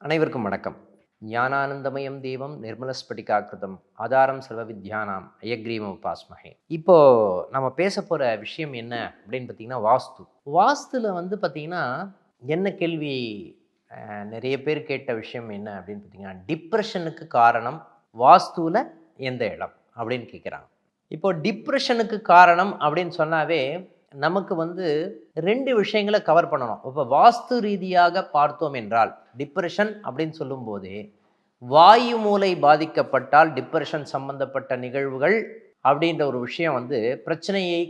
அனைவருக்கும் வணக்கம். ஞானானந்தமயம் தெய்வம் நிர்மலஸ்படிகாக்கிருதம் ஆதாரம் சர்வ வித்யானாம் அயக்ரீம உபாஸ்மகே. இப்போ நம்ம பேச போகிற விஷயம் என்ன அப்படின்னு பார்த்தீங்கன்னா வாஸ்து. வாஸ்துல வந்து பார்த்தீங்கன்னா என்ன கேள்வி நிறைய பேர் கேட்ட விஷயம் என்ன அப்படின்னு பார்த்தீங்கன்னா டிப்ரெஷனுக்கு காரணம் வாஸ்துவில் எந்த இடம் அப்படின்னு கேட்குறாங்க இப்போ டிப்ரெஷனுக்கு காரணம் அப்படின்னு சொன்னாவே நமக்கு வந்து ரெண்டு விஷயங்களை கவர் பண்ணணும். இப்போ வாஸ்து ரீதியாக பார்த்தோம் என்றால் டிப்ரெஷன் அப்படின்னு சொல்லும்போது வாயு மூலை பாதிக்கப்பட்டால் டிப்ரெஷன் சம்பந்தப்பட்ட நிகழ்வுகள் அப்படின்ற ஒரு விஷயம் வந்து பிரச்சனையை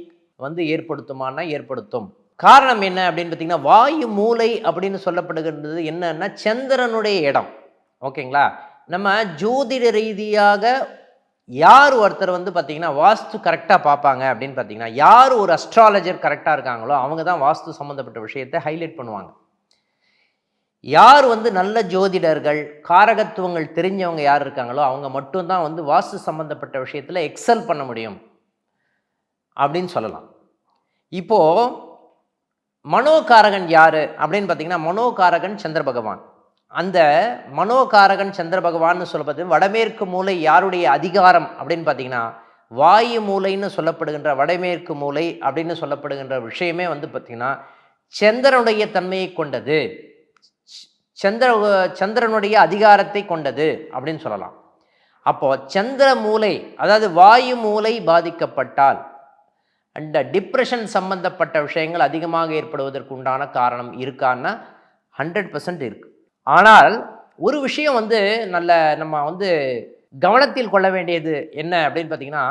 வந்து ஏற்படுத்துமானா ஏற்படுத்தும். காரணம் என்ன அப்படின்னு பார்த்தீங்கன்னா வாயு மூலை அப்படின்னு சொல்லப்படுகின்றது என்னன்னா சந்திரனுடைய இடம். ஓகேங்களா? நம்ம ஜோதிட ரீதியாக யார் ஒருத்தர் வந்து பார்த்தீங்கன்னா வாஸ்து கரெக்டாக பார்ப்பாங்க அப்படின்னு பார்த்தீங்கன்னா யார் ஒரு அஸ்ட்ராலஜர் கரெக்டாக இருக்காங்களோ அவங்க தான் வாஸ்து சம்மந்தப்பட்ட விஷயத்தை ஹைலைட் பண்ணுவாங்க. யார் வந்து நல்ல ஜோதிடர்கள் காரகத்துவங்கள் தெரிஞ்சவங்க யார் இருக்காங்களோ அவங்க மட்டும்தான் வந்து வாஸ்து சம்மந்தப்பட்ட விஷயத்தில் எக்ஸல் பண்ண முடியும் அப்படின்னு சொல்லலாம். இப்போது மனோகாரகன் யார் அப்படின்னு பார்த்தீங்கன்னா மனோகாரகன் சந்திர பகவான். அந்த மனோகாரகன் சந்திர பகவான்னு சொல்லப்பது வடமேற்கு மூலை யாருடைய அதிகாரம் அப்படின்னு பார்த்தீங்கன்னா வாயு மூலைன்னு சொல்லப்படுகின்ற வடமேற்கு மூலை அப்படின்னு சொல்லப்படுகின்ற விஷயமே வந்து பார்த்திங்கன்னா சந்திரனுடைய தன்மையை கொண்டது. சந்திர சந்திரனுடைய அதிகாரத்தை கொண்டது அப்படின்னு சொல்லலாம். அப்போது சந்திர மூலை அதாவது வாயு மூலை பாதிக்கப்பட்டால் அந்த டிப்ரெஷன் சம்பந்தப்பட்ட விஷயங்கள் அதிகமாக ஏற்படுவதற்கு உண்டான காரணம் இருக்கான்னா ஹண்ட்ரட் பர்சன்ட் இருக்குது ஆனால் ஒரு விஷயம் வந்து நல்ல நம்ம வந்து கவனத்தில் கொள்ள வேண்டியது என்ன அப்படின்னு பார்த்தீங்கன்னா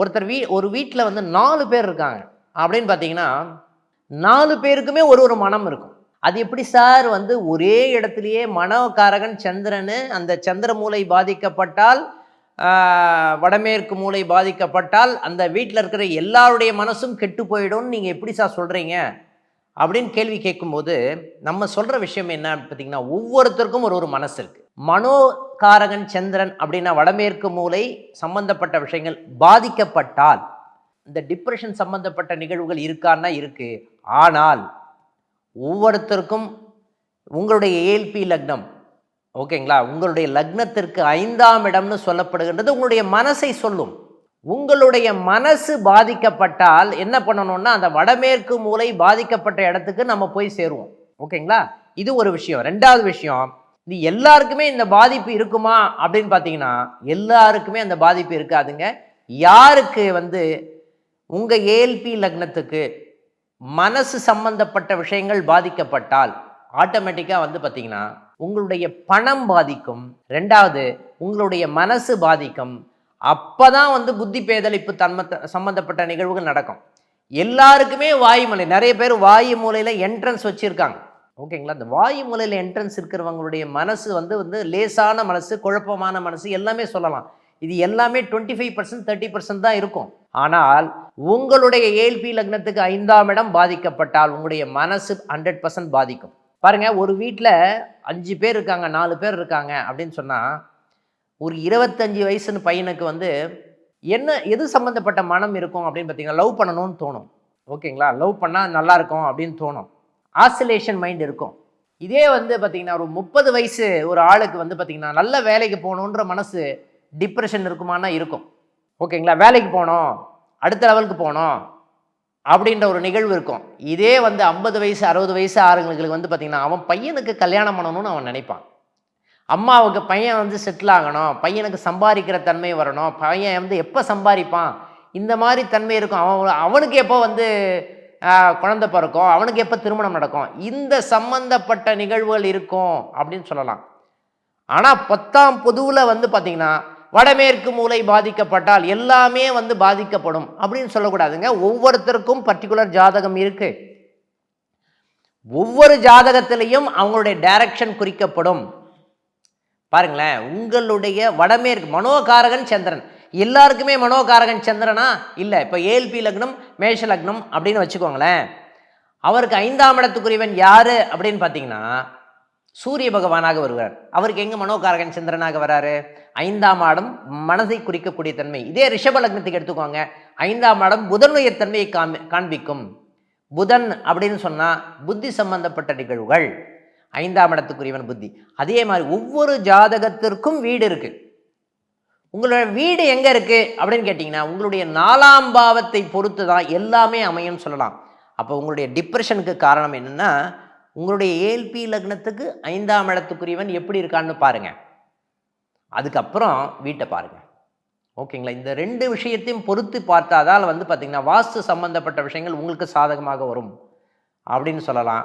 ஒருத்தர் வீ ஒரு வீட்டில் வந்து நாலு பேர் இருக்காங்க. அப்படின்னு பார்த்தீங்கன்னா நாலு பேருக்குமே ஒரு ஒரு மனம் இருக்கும். அது எப்படி சார்? வந்து ஒரே இடத்துலையே மனோகாரகன் சந்திரன் அந்த சந்திர மூலை பாதிக்கப்பட்டால் வடமேற்கு மூலை பாதிக்கப்பட்டால் அந்த வீட்டில் இருக்கிற எல்லாருடைய மனசும் கெட்டு போயிடும்னு நீங்கள் எப்படி சார் சொல்கிறீங்க அப்படின்னு கேள்வி கேட்கும்போது நம்ம சொல்கிற விஷயம் என்ன பார்த்தீங்கன்னா ஒவ்வொருத்தருக்கும் ஒரு ஒரு மனசு இருக்குது மனோகாரகன் சந்திரன் அப்படின்னா வடமேற்கு மூலை சம்பந்தப்பட்ட விஷயங்கள் பாதிக்கப்பட்டால் இந்த டிப்ரெஷன் சம்பந்தப்பட்ட நிகழ்வுகள் இருக்கான்னா இருக்கு. ஆனால் ஒவ்வொருத்தருக்கும் உங்களுடைய ஏல்பி லக்னம் ஓகேங்களா? உங்களுடைய லக்னத்திற்கு ஐந்தாம் இடம்னு சொல்லப்படுகின்றது உங்களுடைய மனசை சொல்லும். உங்களுடைய மனசு பாதிக்கப்பட்டால் என்ன பண்ணணும்னா அந்த வடமேற்கு மூலை பாதிக்கப்பட்ட இடத்துக்கு நம்ம போய் சேருவோம். ஓகேங்களா? இது ஒரு விஷயம். ரெண்டாவது விஷயம் இது எல்லாருக்குமே இந்த பாதிப்பு இருக்குமா அப்படின்னு பார்த்தீங்கன்னா எல்லாருக்குமே அந்த பாதிப்பு இருக்காதுங்க. யாருக்கு வந்து உங்கள் ஏல்பி லக்னத்துக்கு மனசு சம்பந்தப்பட்ட விஷயங்கள் பாதிக்கப்பட்டால் ஆட்டோமேட்டிக்காக வந்து பார்த்தீங்கன்னா உங்களுடைய பணம் பாதிக்கும். ரெண்டாவது உங்களுடைய மனசு பாதிக்கும். அப்பதான் வந்து புத்தி பேதளிப்பு தன்மத்தை சம்மந்தப்பட்ட நிகழ்வுகள் நடக்கும். எல்லாருக்குமே வாயு மூலை நிறைய பேர் வாயு மூலையில் என்ட்ரன்ஸ் வச்சுருக்காங்க. ஓகேங்களா அந்த வாயு மூலையில் என்ட்ரன்ஸ் இருக்கிறவங்களுடைய மனசு வந்து வந்து லேசான மனசு குழப்பமான மனசு எல்லாமே சொல்லலாம். இது எல்லாமே twenty five percent thirty percent தான் இருக்கும். ஆனால் உங்களுடைய ஏல்பி லக்னத்துக்கு ஐந்தாம் இடம் பாதிக்கப்பட்டால் உங்களுடைய மனசு ஹண்ட்ரட் பர்சன்ட் பாதிக்கும். பாருங்கள் ஒரு வீட்டில் அஞ்சு பேர் இருக்காங்க நாலு பேர் இருக்காங்க அப்படின்னு சொன்னால் ஒரு இருபத்தஞ்சு வயசுன்னு பையனுக்கு வந்து என்ன எது சம்மந்தப்பட்ட மனம் இருக்கும் அப்படின்னு பார்த்தீங்கன்னா லவ் பண்ணணும்னு தோணும். ஓகேங்களா? லவ் பண்ணால் நல்லா இருக்கும் அப்படின்னு தோணும். ஆசிலேஷன் மைண்ட் இருக்கும். இதே வந்து பார்த்தீங்கன்னா ஒரு முப்பது வயசு ஒரு ஆளுக்கு வந்து பார்த்திங்கன்னா நல்ல வேலைக்கு போகணுன்ற மனசு டிப்ரெஷன் இருக்குமானா இருக்கும். ஓகேங்களா? வேலைக்கு போகணும் அடுத்த லெவலுக்கு போகணும் அப்படின்ற ஒரு நிகழ்வு இருக்கும். இதே வந்து ஐம்பது வயசு அறுபது வயசு ஆளுங்களுக்கு வந்து பார்த்திங்கன்னா அவன் பையனுக்கு கல்யாணம் பண்ணணும்னு அவன் நினைப்பான். அம்மாவுக்கு பையன் வந்து செட்டில் ஆகணும் பையனுக்கு சம்பாதிக்கிற தன்மை வரணும் பையன் வந்து எப்போ சம்பாதிப்பான் இந்த மாதிரி தன்மை இருக்கும். அவன் அவனுக்கு எப்போ வந்து குழந்தை பிறக்கும் அவனுக்கு எப்போ திருமணம் நடக்கும் இந்த சம்பந்தப்பட்ட நிகழ்வுகள் இருக்கும் அப்படின்னு சொல்லலாம். ஆனால் பத்தாம் பொதுவில் வந்து பார்த்திங்கன்னா வடமேற்கு மூலை பாதிக்கப்பட்டால் எல்லாமே வந்து பாதிக்கப்படும் அப்படின்னு சொல்லக்கூடாதுங்க. ஒவ்வொருத்தருக்கும் பர்டிகுலர் ஜாதகம் இருக்குது ஒவ்வொரு ஜாதகத்திலையும் அவங்களுடைய டைரக்ஷன் குறிக்கப்படும். பாருங்களேன் உங்களுடைய வடமேற்கு மனோகாரகன் சந்திரன். எல்லாருக்குமே மனோகாரகன் சந்திரனா? இல்லை. இப்போ ஏல்பி லக்னம் மேஷ லக்னம் அப்படின்னு வச்சுக்கோங்களேன். அவருக்கு ஐந்தாம் இடத்துக்குரியவன் யார் அப்படின்னு பார்த்தீங்கன்னா சூரிய பகவானாக வருவார். அவருக்கு எங்கே மனோகாரகன் சந்திரனாக வராரு? ஐந்தாம் ஆடம் மனதை குறிக்கக்கூடிய தன்மை. இதே ரிஷப லக்னத்துக்கு எடுத்துக்கோங்க. ஐந்தாம் ஆடம் புதனுடைய தன்மையை காமி காண்பிக்கும். புதன் அப்படின்னு சொன்னால் புத்தி சம்பந்தப்பட்ட நிகழ்வுகள். ஐந்தாம் இடத்துக்குரியவன் புத்தி. அதே மாதிரி ஒவ்வொரு ஜாதகத்திற்கும் வீடு இருக்கு. உங்களோட வீடு எங்கே இருக்கு? அப்படின்னு கேட்டிங்கன்னா உங்களுடைய நாலாம் பாவத்தை பொறுத்து தான் எல்லாமே அமையும்னு சொல்லலாம். அப்போ உங்களுடைய டிப்ரெஷனுக்கு காரணம் என்னென்னா உங்களுடைய ஏல்பி லக்னத்துக்கு ஐந்தாம் இடத்துக்குரியவன் எப்படி இருக்கான்னு பாருங்க. அதுக்கப்புறம் வீட்டை பாருங்க. ஓகேங்களா இந்த ரெண்டு விஷயத்தையும் பொறுத்து பார்த்தாதால் வந்து பார்த்திங்கன்னா வாஸ்து சம்பந்தப்பட்ட விஷயங்கள் உங்களுக்கு சாதகமாக வரும். அப்படின்னு சொல்லலாம்.